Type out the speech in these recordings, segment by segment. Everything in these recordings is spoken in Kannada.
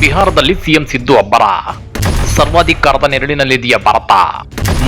ಬಿಹಾರದಲ್ಲಿ ಸಿಎಂ ಸಿದ್ದು ಅಬ್ಬರ. ಸರ್ವಾಧಿಕಾರದ ನೆರಳಿನಲ್ಲಿದೆಯ ಭಾರತ?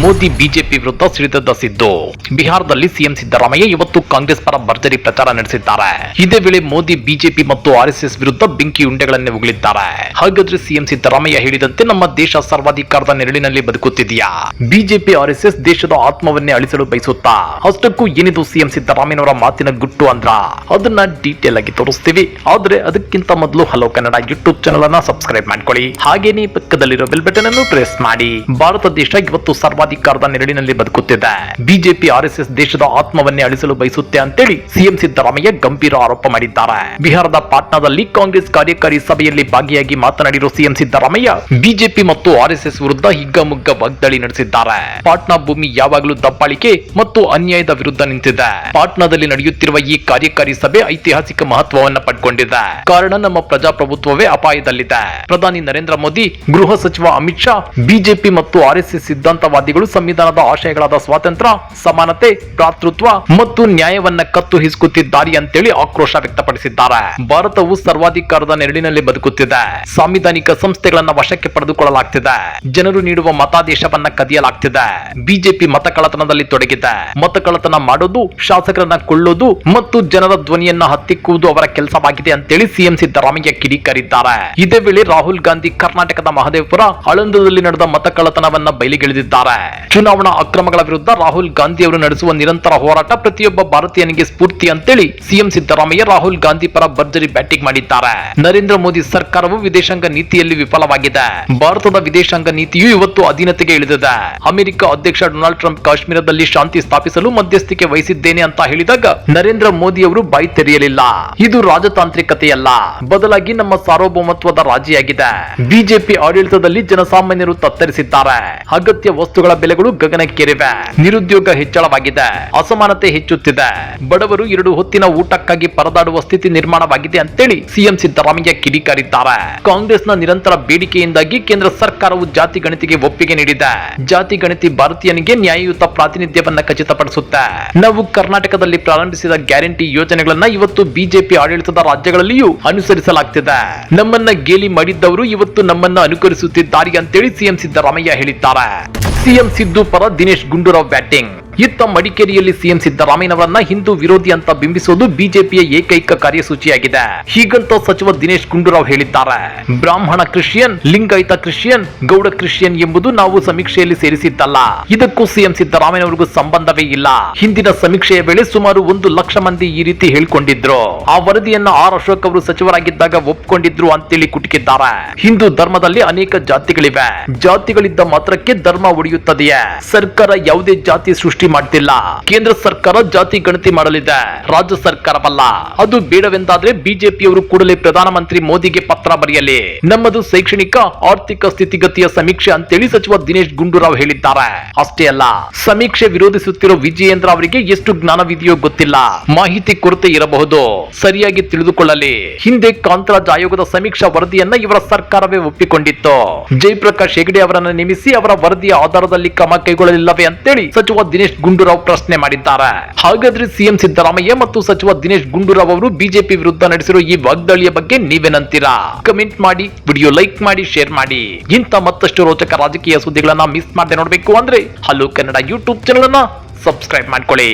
ಮೋದಿ ಬಿಜೆಪಿ ವಿರುದ್ಧ ಸಿಡಿದದ್ದ ಸಿದ್ದು ಬಿಹಾರದಲ್ಲಿ ಸಿಎಂ ಸಿದ್ದರಾಮಯ್ಯ ಇವತ್ತು ಕಾಂಗ್ರೆಸ್ ಪರ ಭರ್ಜರಿ ಪ್ರಚಾರ ನಡೆಸಿದ್ದಾರೆ. ಇದೇ ವೇಳೆ ಮೋದಿ ಬಿಜೆಪಿ ಮತ್ತು ಆರ್ಎಸ್ಎಸ್ ವಿರುದ್ಧ ಬೆಂಕಿ ಉಂಡೆಗಳನ್ನೇ ಉಗುಳಿದ್ದಾರೆ. ಹಾಗಾದ್ರೆ ಸಿಎಂ ಸಿದ್ದರಾಮಯ್ಯ ಹೇಳಿದಂತೆ ನಮ್ಮ ದೇಶ ಸರ್ವಾಧಿಕಾರದ ನೆರಳಿನಲ್ಲಿ ಬದುಕುತ್ತಿದೆಯಾ? ಬಿಜೆಪಿ, ಆರ್ಎಸ್ಎಸ್ ದೇಶದ ಆತ್ಮವನ್ನೇ ಅಳಿಸಲು ಬಯಸುತ್ತಾ? ಅಷ್ಟಕ್ಕೂ ಏನಿದು ಸಿಎಂ ಸಿದ್ದರಾಮಯ್ಯನವರ ಮಾತಿನ ಗುಟ್ಟು ಅಂದ್ರ? ಅದನ್ನ ಡೀಟೇಲ್ ಆಗಿ ತೋರಿಸ್ತೀವಿ. ಆದ್ರೆ ಅದಕ್ಕಿಂತ ಮೊದಲು ಹಲೋ ಕನ್ನಡ ಯೂಟ್ಯೂಬ್ ಚಾನಲ್ ಅನ್ನ ಸಬ್ಸ್ಕ್ರೈಬ್ ಮಾಡ್ಕೊಳ್ಳಿ. ಹಾಗೇನೇ ಪಕ್ಕದಲ್ಲಿರೋ ಬೆಲ್ ಬಟನ್ ಅನ್ನು ಪ್ರೆಸ್ ಮಾಡಿ. ಭಾರತ ದೇಶ ಇವತ್ತು ಸರ್ವಾಧಿಕಾರದ ನೆರಳಿನಲ್ಲಿ ಬದುಕುತ್ತಿದೆ. ಬಿಜೆಪಿ ಆರ್ಎಸ್ಎಸ್ ದೇಶದ ಆತ್ಮವನ್ನೇ ಅಳಿಸಲು ಬಯಸುತ್ತೆ ಅಂತೇಳಿ ಸಿಎಂ ಸಿದ್ದರಾಮಯ್ಯ ಗಂಭೀರ ಆರೋಪ ಮಾಡಿದ್ದಾರೆ. ಬಿಹಾರದ ಪಾಟ್ನಾದಲ್ಲಿ ಕಾಂಗ್ರೆಸ್ ಕಾರ್ಯಕಾರಿ ಸಭೆಯಲ್ಲಿ ಭಾಗಿಯಾಗಿ ಮಾತನಾಡಿರುವ ಸಿಎಂ ಸಿದ್ದರಾಮಯ್ಯ, ಬಿಜೆಪಿ ಮತ್ತು ಆರ್ಎಸ್ಎಸ್ ವಿರುದ್ಧ ಹಿಗ್ಗಮುಗ್ಗ ವಾಗ್ದಾಳಿ ನಡೆಸಿದ್ದಾರೆ. ಪಾಟ್ನಾ ಭೂಮಿ ಯಾವಾಗಲೂ ದಬ್ಬಾಳಿಕೆ ಮತ್ತು ಅನ್ಯಾಯದ ವಿರುದ್ಧ ನಿಂತಿದೆ. ಪಾಟ್ನಾದಲ್ಲಿ ನಡೆಯುತ್ತಿರುವ ಈ ಕಾರ್ಯಕಾರಿ ಸಭೆ ಐತಿಹಾಸಿಕ ಮಹತ್ವವನ್ನು ಪಡ್ಕೊಂಡಿದೆ. ಕಾರಣ ನಮ್ಮ ಪ್ರಜಾಪ್ರಭುತ್ವವೇ ಅಪಾಯದಲ್ಲಿದೆ. ಪ್ರಧಾನಿ ನರೇಂದ್ರ ಮೋದಿ, ಗೃಹ ಸಚಿವ ಅಮಿತ್ ಶಾ, ಬಿಜೆಪಿ ಮತ್ತು ಆರ್ಎಸ್ಎಸ್ ಸಿದ್ಧಾಂತವಾದಿಗಳು ಸಂವಿಧಾನದ ಆಶಯಗಳಾದ ಸ್ವಾತಂತ್ರ್ಯ, ಸಮಾನತೆ, ಭ್ರಾತೃತ್ವ ಮತ್ತು ನ್ಯಾಯವನ್ನ ಕತ್ತು ಹಿಸುಕುತ್ತಿದ್ದಾರೆ ಅಂತೇಳಿ ಆಕ್ರೋಶ ವ್ಯಕ್ತಪಡಿಸಿದ್ದಾರೆ. ಭಾರತವು ಸರ್ವಾಧಿಕಾರದ ನೆರಳಿನಲ್ಲಿ ಬದುಕುತ್ತಿದೆ. ಸಾಂವಿಧಾನಿಕ ಸಂಸ್ಥೆಗಳನ್ನ ವಶಕ್ಕೆ ಪಡೆದುಕೊಳ್ಳಲಾಗ್ತಿದೆ. ಜನರು ನೀಡುವ ಮತಾದೇಶವನ್ನ ಕದಿಯಲಾಗ್ತಿದೆ. ಬಿಜೆಪಿ ಮತಕಳ್ಳತನದಲ್ಲಿ ತೊಡಗಿದೆ. ಮತಕಳ್ಳತನ ಮಾಡೋದು, ಶಾಸಕರನ್ನ ಕೊಳ್ಳೋದು ಮತ್ತು ಜನರ ಧ್ವನಿಯನ್ನ ಹತ್ತಿಕ್ಕುವುದು ಅವರ ಕೆಲಸವಾಗಿದೆ ಅಂತೇಳಿ ಸಿಎಂ ಸಿದ್ದರಾಮಯ್ಯ ಕಿಡಿಕಾರಿದ್ದಾರೆ. ಇದೇ ವೇಳೆ ರಾಹುಲ್ ಗಾಂಧಿ ಕರ್ನಾಟಕದ ಮಹದೇವಪುರ, ಆಳಂದದಲ್ಲಿ ನಡೆದ ಮತಕಳ್ಳತನವನ್ನ ಬಯಲಿಗೆಳೆದಿದ್ದಾರೆ. ಚುನಾವಣಾ ಅಕ್ರಮಗಳ ವಿರುದ್ಧ ರಾಹುಲ್ ಗಾಂಧಿ ಅವರು ನಡೆಸುವ ನಿರಂತರ ಹೋರಾಟ ಪ್ರತಿಯೊಬ್ಬ ಭಾರತೀಯನಿಗೆ ಸ್ಫೂರ್ತಿ ಅಂತೇಳಿ ಸಿಎಂ ಸಿದ್ದರಾಮಯ್ಯ ರಾಹುಲ್ ಗಾಂಧಿ ಪರ ಭರ್ಜರಿ ಬ್ಯಾಟಿಂಗ್ ಮಾಡಿದ್ದಾರೆ. ನರೇಂದ್ರ ಮೋದಿ ಸರ್ಕಾರವು ವಿದೇಶಾಂಗ ನೀತಿಯಲ್ಲಿ ವಿಫಲವಾಗಿದೆ. ಭಾರತದ ವಿದೇಶಾಂಗ ನೀತಿಯು ಇವತ್ತು ಅಧೀನತೆಗೆ ಇಳಿದಿದೆ. ಅಮೆರಿಕ ಅಧ್ಯಕ್ಷ ಡೊನಾಲ್ಡ್ ಟ್ರಂಪ್ ಕಾಶ್ಮೀರದಲ್ಲಿ ಶಾಂತಿ ಸ್ಥಾಪಿಸಲು ಮಧ್ಯಸ್ಥಿಕೆ ವಹಿಸಿದ್ದೇನೆ ಅಂತ ಹೇಳಿದಾಗ ನರೇಂದ್ರ ಮೋದಿ ಅವರು ಬಾಯಿ ತೆರೆಯಲಿಲ್ಲ. ಇದು ರಾಜತಾಂತ್ರಿಕತೆಯಲ್ಲ. ಬದಲಾಗಿ ನಮ್ಮ ಸಾರ್ವಭೌಮತ್ವದ ರಾಜಿಯಾಗಿದೆ. ಬಿಜೆಪಿ ಆಡಳಿತದಲ್ಲಿ ಜನಸಾಮಾನ್ಯರು ತತ್ತರಿಸಿದ್ದಾರೆ. ಅಗತ್ಯ ವಸ್ತುಗಳ ಬೆಲೆಗಳು ಗಗನಕ್ಕೇರಿವೆ. ನಿರುದ್ಯೋಗ ಹೆಚ್ಚಳವಾಗಿದೆ. ಅಸಮಾನತೆ ಹೆಚ್ಚುತ್ತಿದೆ. ಬಡವರು ಎರಡು ಹೊತ್ತಿನ ಊಟಕ್ಕಾಗಿ ಪರದಾಡುವ ಸ್ಥಿತಿ ನಿರ್ಮಾಣವಾಗಿದೆ ಅಂತೇಳಿ ಸಿಎಂ ಸಿದ್ದರಾಮಯ್ಯ ಕಿಡಿಕಾರಿದ್ದಾರೆ. ಕಾಂಗ್ರೆಸ್ನ ನಿರಂತರ ಬೇಡಿಕೆಯಿಂದಾಗಿ ಕೇಂದ್ರ ಸರ್ಕಾರವು ಜಾತಿ ಗಣತಿಗೆ ಒಪ್ಪಿಗೆ ನೀಡಿದೆ. ಜಾತಿ ಗಣತಿ ಭಾರತೀಯನಿಗೆ ನ್ಯಾಯಯುತ ಪ್ರಾತಿನಿಧ್ಯವನ್ನ ಖಚಿತಪಡಿಸುತ್ತೆ. ನಾವು ಕರ್ನಾಟಕದಲ್ಲಿ ಪ್ರಾರಂಭಿಸಿದ ಗ್ಯಾರಂಟಿ ಯೋಜನೆಗಳನ್ನ ಇವತ್ತು ಬಿಜೆಪಿ ಆಡಳಿತದ ರಾಜ್ಯಗಳಲ್ಲಿಯೂ ಅನುಸರಿಸಲಾಗ್ತಿದೆ. ನಮ್ಮನ್ನ ಗೇಲಿ ಮಾಡಿದ್ದವರು ಇವತ್ತು ನಮ್ಮನ್ನ ಅನುಕರಿಸುತ್ತಿದ್ದಾರೆ ಅಂತೇಳಿ ಸಿಎಂ ಸಿದ್ದರಾಮಯ್ಯ ಹೇಳಿದ್ದಾರೆ. ಸಿಎಂ ಸಿದ್ದು ಪರ ದಿನೇಶ್ ಗುಂಡೂರಾವ್ ಬ್ಯಾಟಿಂಗ್ ಇತ್ತ ಮಡಿಕೇರಿಯಲ್ಲಿ ಸಿಎಂ ಸಿದ್ದರಾಮಯ್ಯನವರನ್ನ ಹಿಂದೂ ವಿರೋಧಿ ಅಂತ ಬಿಂಬಿಸುವುದು ಬಿಜೆಪಿಯ ಏಕೈಕ ಕಾರ್ಯಸೂಚಿಯಾಗಿದೆ. ಹೀಗಂತ ಸಚಿವ ದಿನೇಶ್ ಗುಂಡೂರಾವ್ ಹೇಳಿದ್ದಾರೆ. ಬ್ರಾಹ್ಮಣ Christian, Lingayat Christian, Gowda Christian ಎಂಬುದು ನಾವು ಸಮೀಕ್ಷೆಯಲ್ಲಿ ಸೇರಿಸಿದ್ದಲ್ಲ. ಇದಕ್ಕೂ ಸಿಎಂ ಸಿದ್ದರಾಮಯ್ಯನವರಿಗೂ ಸಂಬಂಧವೇ ಇಲ್ಲ. ಹಿಂದಿನ ಸಮೀಕ್ಷೆಯ ವೇಳೆ ಸುಮಾರು ಒಂದು ಲಕ್ಷ ಮಂದಿ ಈ ರೀತಿ ಹೇಳ್ಕೊಂಡಿದ್ರು. ಆ ವರದಿಯನ್ನ ಆರ್ ಅಶೋಕ್ ಅವರು ಸಚಿವರಾಗಿದ್ದಾಗ ಒಪ್ಕೊಂಡಿದ್ರು ಅಂತೇಳಿ ಕುಟುಕಿದ್ದಾರೆ. ಹಿಂದೂ ಧರ್ಮದಲ್ಲಿ ಅನೇಕ ಜಾತಿಗಳಿವೆ. ಜಾತಿಗಳಿದ್ದ ಮಾತ್ರಕ್ಕೆ ಧರ್ಮ ಒಡೆಯುತ್ತದೆಯೇ? ಸರ್ಕಾರ ಯಾವುದೇ ಜಾತಿ ಸೃಷ್ಟಿ ಮಾಡ್ತಿಲ್ಲ. ಕೇಂದ್ರ ಸರ್ಕಾರ ಜಾತಿ ಗಣತಿ ಮಾಡಲಿದೆ. ರಾಜ್ಯ ಸರ್ಕಾರವಲ್ಲ. ಅದು ಬೇಡವೆಂದಾದ್ರೆ ಬಿಜೆಪಿಯವರು ಕೂಡಲೇ ಪ್ರಧಾನಮಂತ್ರಿ ಮೋದಿಗೆ ಪತ್ರ ಬರೆಯಲಿ. ನಮ್ಮದು ಶೈಕ್ಷಣಿಕ, ಆರ್ಥಿಕ ಸ್ಥಿತಿಗತಿಯ ಸಮೀಕ್ಷೆ ಅಂತೇಳಿ ಸಚಿವ ದಿನೇಶ್ ಗುಂಡೂರಾವ್ ಹೇಳಿದ್ದಾರೆ. ಅಷ್ಟೇ ಅಲ್ಲ, ಸಮೀಕ್ಷೆ ವಿರೋಧಿಸುತ್ತಿರೋ ವಿಜಯೇಂದ್ರ ಅವರಿಗೆ ಎಷ್ಟು ಜ್ಞಾನವಿದೆಯೋ ಗೊತ್ತಿಲ್ಲ. ಮಾಹಿತಿ ಕೊರತೆ ಇರಬಹುದು. ಸರಿಯಾಗಿ ತಿಳಿದುಕೊಳ್ಳಲಿ. ಹಿಂದೆ ಕಾಂತರಾಜ್ ಆಯೋಗದ ಸಮೀಕ್ಷಾ ವರದಿಯನ್ನ ಇವರ ಸರ್ಕಾರವೇ ಒಪ್ಪಿಕೊಂಡಿತ್ತು. ಜಯಪ್ರಕಾಶ್ ಹೆಗಡೆ ಅವರನ್ನ ನೇಮಿಸಿ ಅವರ ವರದಿಯ ಆಧಾರದಲ್ಲಿ ಕ್ರಮ ಕೈಗೊಳ್ಳಲಿಲ್ಲವೇ ಅಂತೇಳಿ ಸಚಿವ ದಿನೇಶ್ ಗುಂಡೂರಾವ್ ಪ್ರಶ್ನೆ ಮಾಡಿದ್ದಾರೆ. ಹಾಗಾದ್ರೆ ಸಿಎಂ ಸಿದ್ದರಾಮಯ್ಯ ಮತ್ತು ಸಚಿವ ದಿನೇಶ್ ಗುಂಡೂರಾವ್ ಅವರು ಬಿಜೆಪಿ ವಿರುದ್ಧ ನಡೆಸಿರೋ ಈ ವಾಗ್ದಾಳಿಯ ಬಗ್ಗೆ ನೀವೇನಂತೀರಾ? ಕಮೆಂಟ್ ಮಾಡಿ, ವಿಡಿಯೋ ಲೈಕ್ ಮಾಡಿ, ಶೇರ್ ಮಾಡಿ. ಇಂಥ ಮತ್ತಷ್ಟು ರೋಚಕ ರಾಜಕೀಯ ಸುದ್ದಿಗಳನ್ನ ಮಿಸ್ ಮಾಡದೆ ನೋಡಬೇಕು ಅಂದ್ರೆ ಹಲೋ ಕನ್ನಡ ಯೂಟ್ಯೂಬ್ ಚಾನಲ್ ಅನ್ನ ಸಬ್ಸ್ಕ್ರೈಬ್ ಮಾಡ್ಕೊಳ್ಳಿ.